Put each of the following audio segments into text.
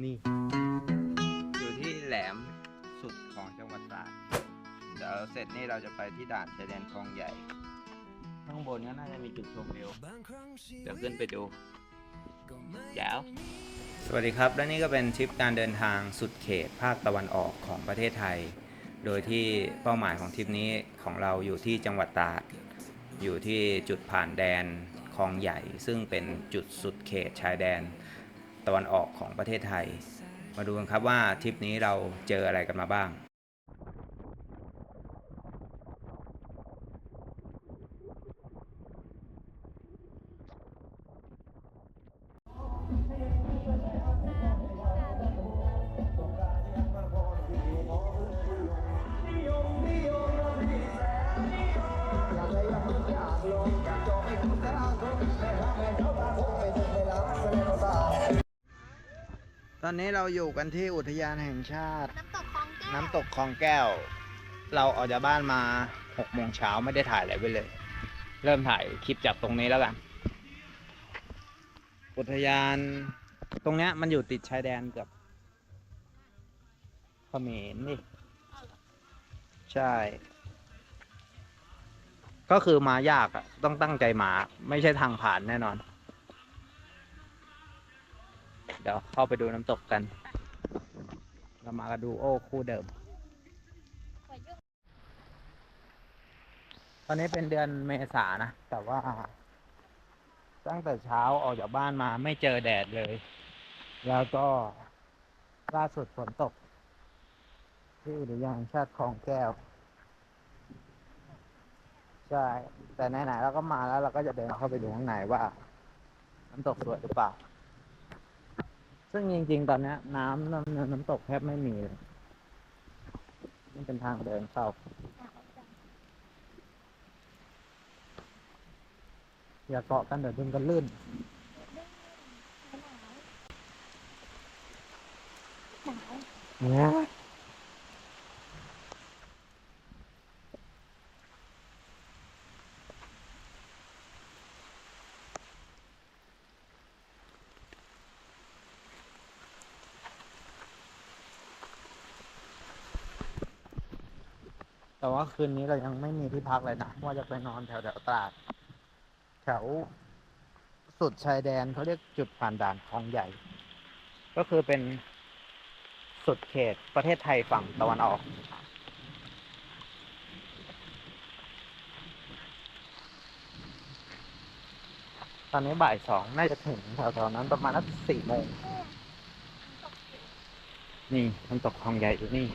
นี่ อยู่ที่แหลมสุดของจังหวัดตราดเดี๋ยวเสร็จนี่เราจะไปที่ด่านชายแดนคลองใหญ่ ข้างบนก็น่าจะมีจุดชมวิวเดี๋ยวขึ้นไปดูแจ๋วสวัสดีครับ และนี่ก็เป็นทริปการเดินทางสุดเขตภาคตะวันออกของประเทศไทย โดยที่เป้าหมายของทริปนี้ของเราอยู่ที่จังหวัดตราด อยู่ที่จุดผ่านแดนคลองใหญ่ ซึ่งเป็นจุดสุดเขตชายแดน ตะวันออกของประเทศไทย มาดูกันครับว่าทริปนี้เราเจออะไรกันมาบ้าง อนนี้เราอยู่กันที่อุทยานแห่งชาติ น้ำตกคลองแก้วน้ำตกคลองแก้ว เราออกจากบ้านมา6โมงเช้าไม่ได้ถ่ายอะไรไว้เลย เริ่มถ่ายคลิปจากตรงนี้แล้วกัน อุทยานตรงเนี้ยมันอยู่ติดชายแดนกับเขมรนี่ ใช่ ก็คือมายากอะต้องตั้งใจมา ไม่ใช่ทางผ่านแน่นอน เดี๋ยวเข้าไปดูน้ำตกกัน เรามากันดูโอ้คู่เดิม ตอนนี้เป็นเดือนเมษานะ แต่ว่า ตั้งแต่เช้าออกจากบ้านมาไม่เจอแดดเลย แล้วก็ล่าสุดฝนตก ที่อุทยานแห่งชาติคลองแก้ว ใช่ แต่ไหนๆเราก็มาแล้วเราก็จะเดินเข้าไปดูข้างในว่า น้ำตกสวยหรือเปล่า ซึ่งจริงๆ ตอนนี้น้ำน้ำน้ำตกแทบไม่มีเลยนี่เป็นทางเดินเข้าอย่าเกาะกันเดี๋ยวดึงกันลื่นเนี่ย แต่ว่าคืนนี้เรายังไม่มีที่พักเลยนะ ว่าจะไปนอนแถวแถวตราด แถวสุดชายแดนเขาเรียกจุดผ่านด่านคลองใหญ่ ก็คือเป็นสุดเขตประเทศไทยฝั่งตะวันออก ตอนนี้บ่ายสองน่าจะถึงแถวๆนั้นประมาณนักสี่โมง นี่น้ำตกคลองใหญ่อยู่นี่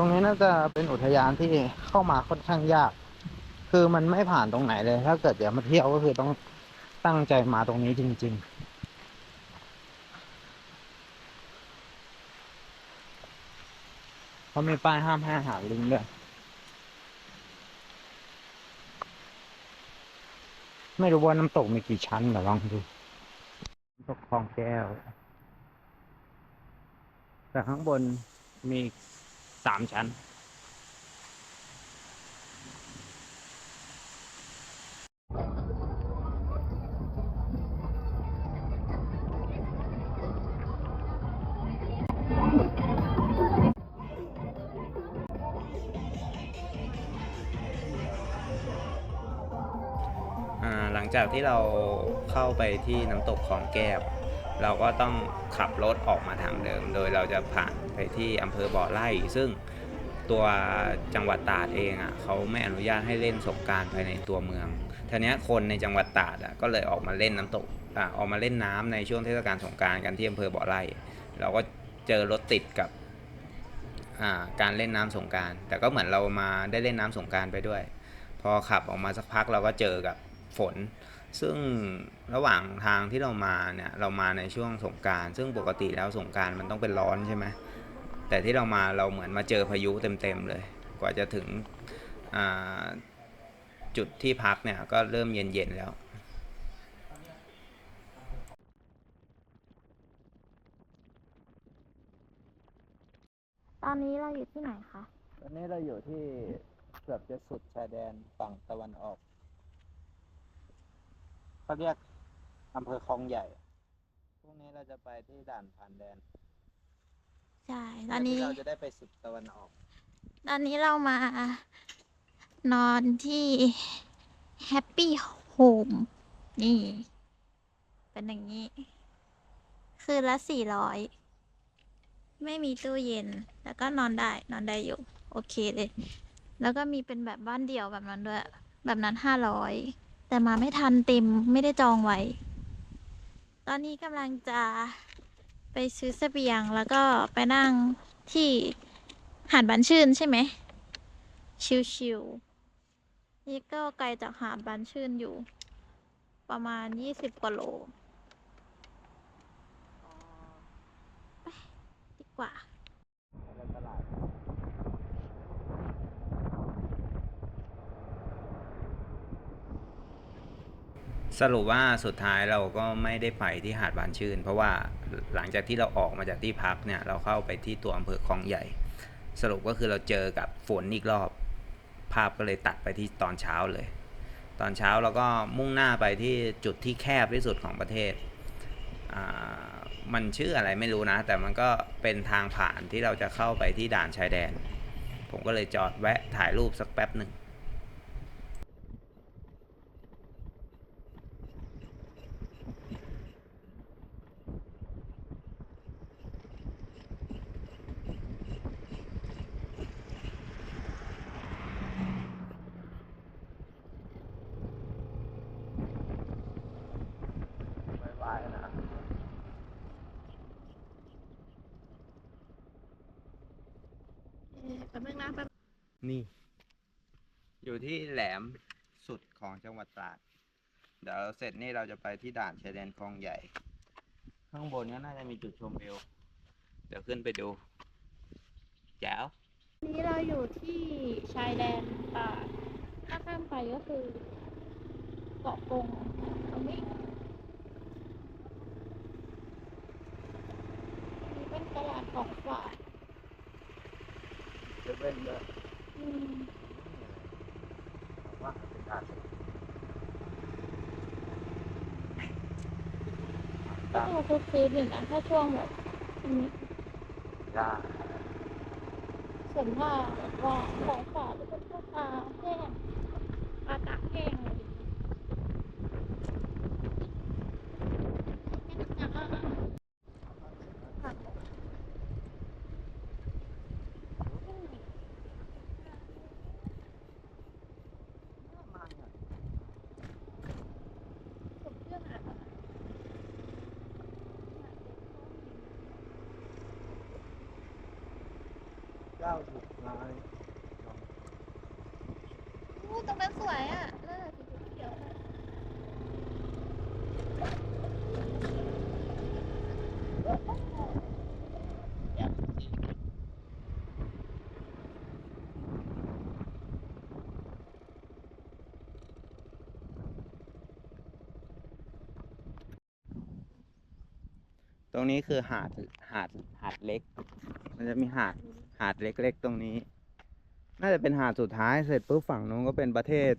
ตรงนี้น่าจะเป็นอุทยานที่เข้ามาค่อนข้างยาก คือมันไม่ผ่านตรงไหนเลย ถ้าเกิดเดี๋ยวมาเที่ยวก็คือต้องตั้งใจมาตรงนี้จริง ๆเพราะมีป้ายห้ามให้อาหารลิงด้วย ไม่รู้ว่าน้ำตกมีกี่ชั้นเดี๋ยวลองดูน้ำตกคลองแก้ว แต่ข้างบนมี สามชั้น หลังจากที่เราเข้าไปที่น้ำตกคลองแก้ว เราก็ต้องขับรถออกมาทางเดิม โดยเราจะผ่านไปที่อำเภอบ่อไร่ ซึ่งตัวจังหวัดตราดเองอะเขาไม่อนุญาตให้เล่นสงการภายในตัวเมืองทีนี้ยคนในจังหวัดตราดอะก็เลยออกมาเล่นน้ำตกอ่าออกมาเล่นน้ำในช่วงเทศกาลสงการกันที่อำเภอบ่อไร่ เราก็เจอรถติดกับอ่าการเล่นน้ำสงการ แต่ก็เหมือนเรามาได้เล่นน้ำสงการไปด้วย พอขับออกมาสักพักเราก็เจอกับฝน ซึ่งระหว่างทางที่เรามาเนี่ยเรามาในช่วงสงกราร ซึ่งปกติแล้วสงกรารมันต้องเป็นร้อนใช่ไหมแต่ที่เรามาเราเหมือนมาเจอพายุเต็มๆเลย กว่าจะถึงอ่าจุดที่พักเนี่ยก็เริ่มเย็นๆแล้วตอนนี้เราอยู่ที่ไหนคะ ตอนนี้เราอยู่ที่เกือบจะสุดชายแดนฝั่งตะวันออก เขาเรียกอำเภอคลองใหญ่ พรุ่งนี้เราจะไปที่ด่านผ่านแดนใช่ตอนนี้ที่เราจะได้ไปสุดตะวันออก ตอนนี้เรามานอนที่ Happy Home นี่ เป็นอย่างนี้ คืนละสี่ร้อย ไม่มีตู้เย็น แล้วก็นอนได้ นอนได้อยู่ โอเคเลย แล้วก็มีเป็นแบบบ้านเดี่ยวแบบนั้นด้วย แบบนั้นห้าร้อย แต่มาไม่ทันเต็มไม่ได้จองไว้ ตอนนี้กำลังจะไปซื้อเสบียงแล้วก็ไปนั่งที่หาดบันชื่นใช่ไหม ชิวๆนี่ก็ไกลจากหาดบันชื่นอยู่ ประมาณยี่สิบกว่าโล ไปดีกว่า สรุปว่าสุดท้ายเราก็ไม่ได้ไปที่หาดบานชื่น เพราะว่าหลังจากที่เราออกมาจากที่พักเนี่ยเราเข้าไปที่ตัวอำเภอคลองใหญ่ สรุปก็คือเราเจอกับฝนอีกรอบ ภาพก็เลยตัดไปที่ตอนเช้าเลย ตอนเช้าเราก็มุ่งหน้าไปที่จุดที่แคบที่สุดของประเทศ มันชื่ออะไรไม่รู้นะ แต่มันก็เป็นทางผ่านที่เราจะเข้าไปที่ด่านชายแดน ผมก็เลยจอดแวะถ่ายรูปสักแป๊บหนึ่ง ไว้นะแป๊บนึงนะแป๊บนี่ อยู่ที่แหลมสุดของจังหวัดตราด เดี๋ยวเสร็จนี่เราจะไปที่ด่านชายแดนคลองใหญ่ ข้างบนก็น่าจะมีจุดชมวิว เดี๋ยวขึ้นไปดูแจ๋วนี้เราอยู่ที่ชายแดนตราดถ้าข้ามไปก็คือเกาะกงตรงนี้นี่เป็น ตลาดของฝากจะเป็นเลยอืมว่าเป็นด่านก็เอาทุกซีนอยู่นะถ้าช่วงแบบนี้ด่านส่วนมากแบบว่าของฝากจะเป็นพวกปลาแห้งปลาตากแห้งอะไรอย่างเงี้ยผัก ผมเชื่อหาดอะ เก้าสิบนายอู้ตรงนั้นสวยอะน่าสีเขียวอะตรงนี้คือหาดหาดหาดเล็ก มันจะมีหาด หาดเล็กๆตรงนี้ น่าจะเป็นหาดสุดท้ายเสร็จปุ๊บฝั่งนู้นก็เป็นประเทศ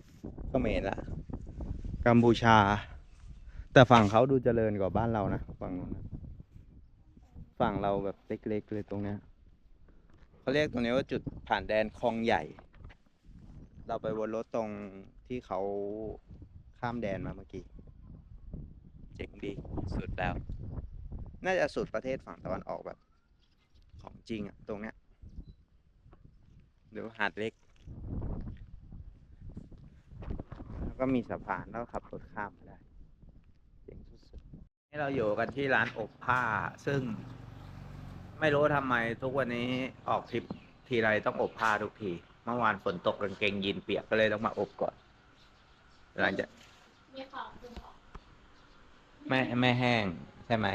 เขมรละกัมพูชา แต่ฝั่งเขาดูเจริญกว่าบ้านเรานะฝั่งนู้นฝั่งเราแบบเล็กๆเลยตรงเนี้ยเขาเรียกตรงนี้ว่าจุดผ่านแดนคลองใหญ่ เราไปวนรถตรงที่เขาข้ามแดนมาเมื่อกี้เจ๋งดีสุดแล้ว น่าจะสุดประเทศฝั่งตะวันออกแบบ ของจริงอะตรงเนี้ย หรือว่าหาดเล็ก แล้วก็มีสะพานแล้วขับรถข้ามมาได้เจ๋งสุดๆนี่เราอยู่กันที่ร้านอบผ้า ซึ่งไม่รู้ทำไมทุกวันนี้ออกทริปทีไรต้องอบผ้าทุกที เมื่อวานฝนตกกางเกงยีนเปียกก็เลยต้องมาอบก่อน หลังจากไม่ไม่แห้งใช่ไหม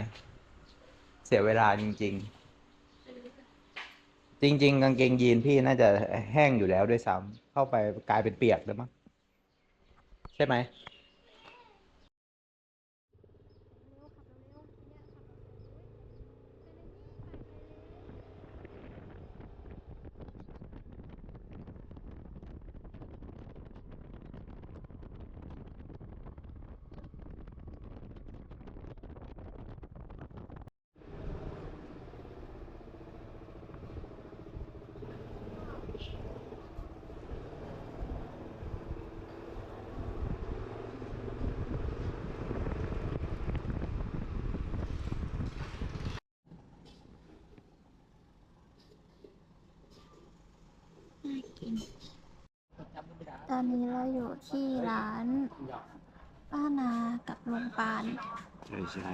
เสียเวลาจริง ๆ จริง ๆ กางเกงยีนพี่น่าจะแห้งอยู่แล้วด้วยซ้ำเข้าไปกลายเป็นเปียกแล้วมั้งใช่ไหม ตอนนี้เราอยู่ที่ร้านป้านากับลุงปาน ใช่ใช่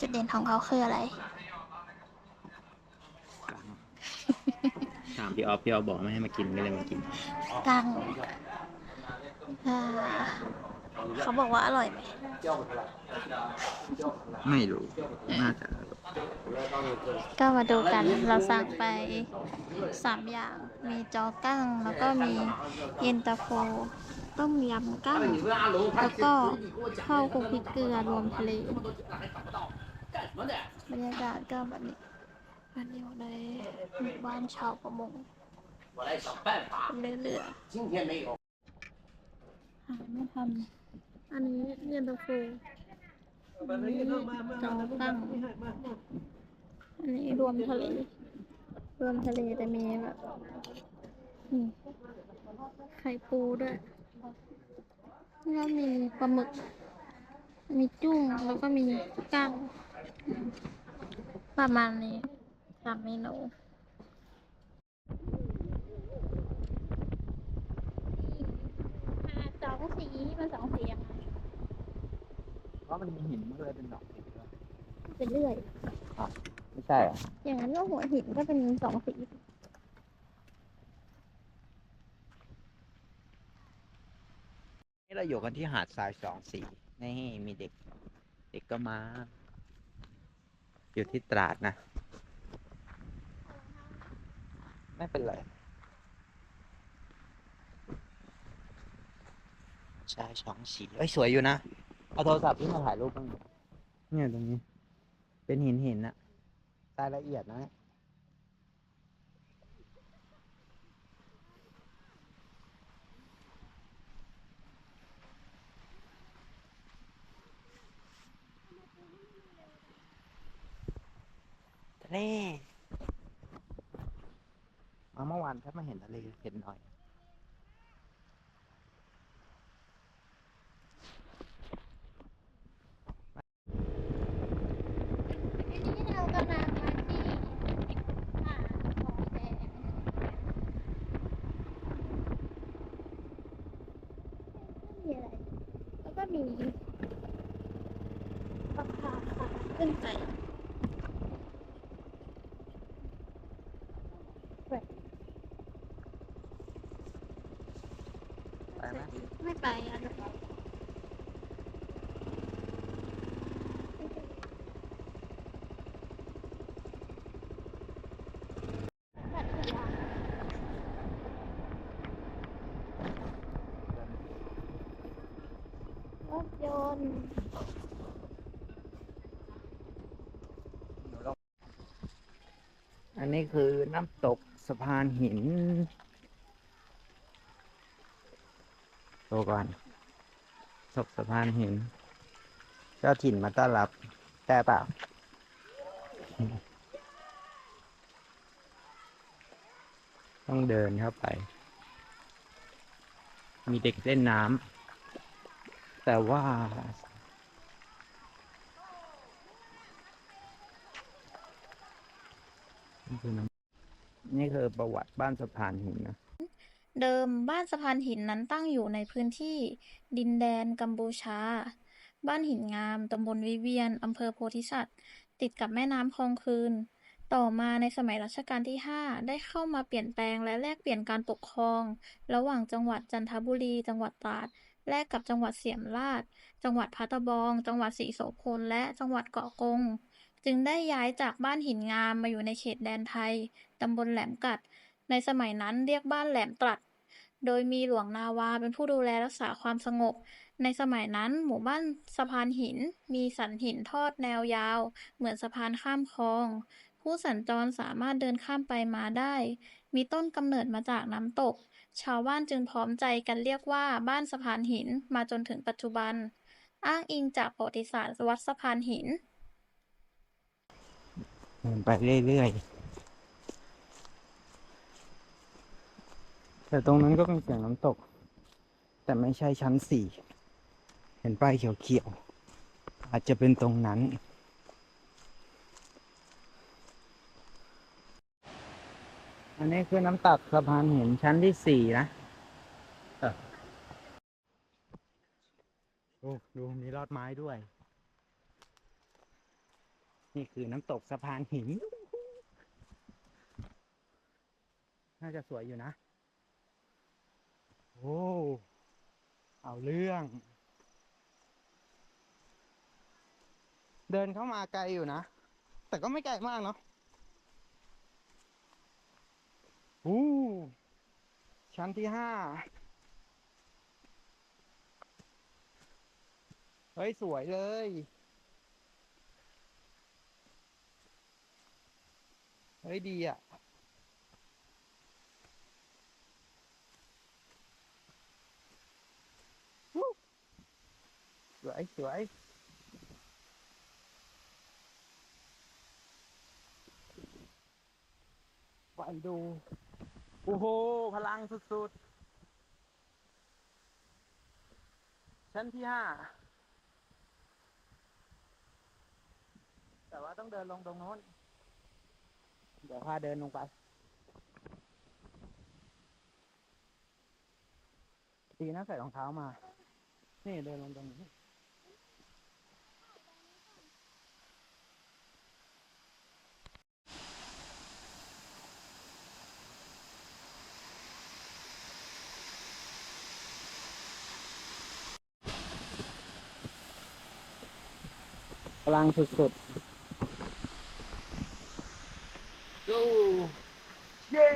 จุดเด่นของเขาคืออะไรถามพี่ออฟพี่ออฟบอกไม่ให้มากินก็เลยมากินกังอ่าเขาบอกว่าอร่อยไหม ไม่รู้ น่าจะ ก็มาดูกัน เราสั่งไปสามอย่าง มีจอกั้ง แล้วก็มีเย็นตาโฟ ต้มยำกั้ง แล้วก็ข้าวคลุกพริกเกลือรวมทะเลบรรยากาศก็แบบนี้มันอยู่ในหมู่บ้านชาวประมงเรื่อยๆหาไม่ทันอันนี้เย็นตาโฟ จอกั้งอันนี้รวมทะเล รวมทะเลแต่มีแบบนี่ไข่ปูด้วย แล้วมีปลาหมึก มีจุ้งแล้วก็มีกั้งประมาณนี้สามเมนูสองสีมันสองสียง ไงเพราะมันมีหินมันก็เลยเป็นหนองหินด้วยเป็นเรื่อย ไม่ใช่เหรออย่างนั้นก็หัวหินก็เป็นสองสีนี่เราอยู่กันที่หาดทรายสองสีนี่มีเด็ก เด็กก็มา อยู่ที่ตราดนะ ไม่เป็นไรชายสองสีเอ้ยสวยอยู่นะ เอาโทรศัพท์ที่มาถ่ายรูปบ้างดิเนี่ยตรงนี้ เป็นหินหินอะรายละเอียดนะทะเลมาเมื่อวานถ้าไม่เห็นทะเลเห็นหน่อย ทีนี้เรากำลังมาที่หาดทองแดงไม่มีอะไร แล้วก็มีปะพาขึ้นไป ไปไหม ไม่ไปอะเดี๋ยวพัทยารถ ยนต์อันนี้คือน้ำตกสะพานหินโตก่อนศพสะพานหิน เจ้าถิ่นมาต้อนรับใช่เปล่า ต้องเดินเข้าไป มีเด็กเล่นน้ำ แต่ว่านี่คือน้ำนี่คือประวัติบ้านสะพานหินนะ เดิมบ้านสะพานหินนั้นตั้งอยู่ในพื้นที่ดินแดนกัมพูชา บ้านหินงามตำบลวิเวียนอำเภอโพธิสัตว์ติดกับแม่น้ำคลองคืน ต่อมาในสมัยรัชกาลที่ 5 ได้เข้ามาเปลี่ยนแปลงและแลกเปลี่ยนการปกครอง ระหว่างจังหวัดจันทบุรี จังหวัดตราด แลกกับจังหวัดเสียมราช จังหวัดพัทบอง จังหวัดศรีโสพล และจังหวัดเกาะกง จึงได้ย้ายจากบ้านหินงามมาอยู่ในเขตแดนไทย ตำบลแหลมกัด ในสมัยนั้นเรียกบ้านแหลมตรัด โดยมีหลวงนาวาเป็นผู้ดูแลรักษาความสงบ ในสมัยนั้นหมู่บ้านสะพานหิน มีสันหินทอดแนวยาว เหมือนสะพานข้ามคลอง ผู้สัญจรสามารถเดินข้ามไปมาได้ มีต้นกำเนิดมาจากน้ำตก ชาวบ้านจึงพร้อมใจกันเรียกว่าบ้านสะพานหินมาจนถึงปัจจุบัน อ้างอิงจากประวัติศาสตร์วัดสะพานหินเดินไปเรื่อยๆ แต่ตรงนั้นก็เป็นเสียงน้ำตก แต่ไม่ใช่ชั้นสี่ เห็นป้ายเขียวๆ อาจจะเป็นตรงนั้น อันนี้คือน้ำตักสะพานหินชั้นที่สี่นะเออโอ้ดูมีรอดไม้ด้วย นี่คือน้ำตกสะพานหิน น่าจะสวยอยู่นะ โอ้เอาเรื่อง เดินเข้ามาไกลอยู่นะ แต่ก็ไม่ไกลมากเนาะ อู้ชั้นที่ห้า เฮ้ย สวยเลย เฮ้ย ดีอะ สวย สวยไปดู โอ้โห พลังสุดๆ ชั้นที่ห้า แต่ว่าต้องเดินลงตรงโน้น เดี๋ยวพาเดินลงไป ดีนะใส่รองเท้ามา นี่เดินลงตรงนี้ ลังสุดๆดูเย้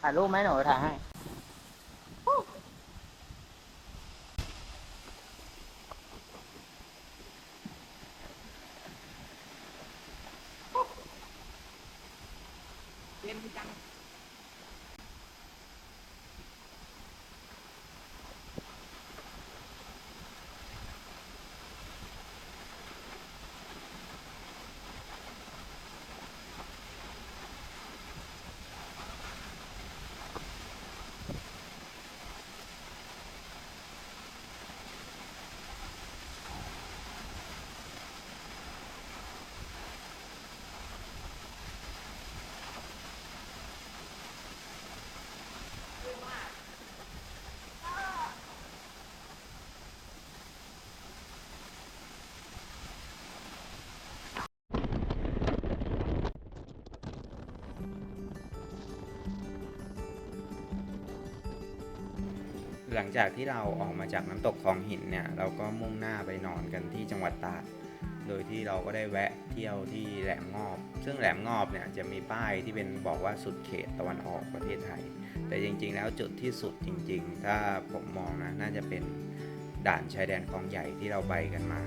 ถ่ายรูปไหมหนูถ่ายให้ หลังจากที่เราออกมาจากน้ำตกคลองหินเนี่ยเราก็มุ่งหน้าไปนอนกันที่จังหวัดตราดโดยที่เราก็ได้แวะเที่ยวที่แหลมงอบ ซึ่งแหลมงอบเนี่ยจะมีป้ายที่เป็นบอกว่าสุดเขตตะวันออกประเทศไทย แต่จริงๆ แล้วจุดที่สุดจริง ๆ ถ้าผมมองนะน่าจะเป็นด่านชายแดนคลองใหญ่ที่เราไปกันมา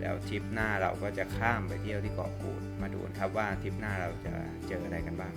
แล้วทริปหน้าเราก็จะข้ามไปเที่ยวที่เกาะกูด มาดูนครับว่าทริปหน้าเราจะเจออะไรกันบ้าง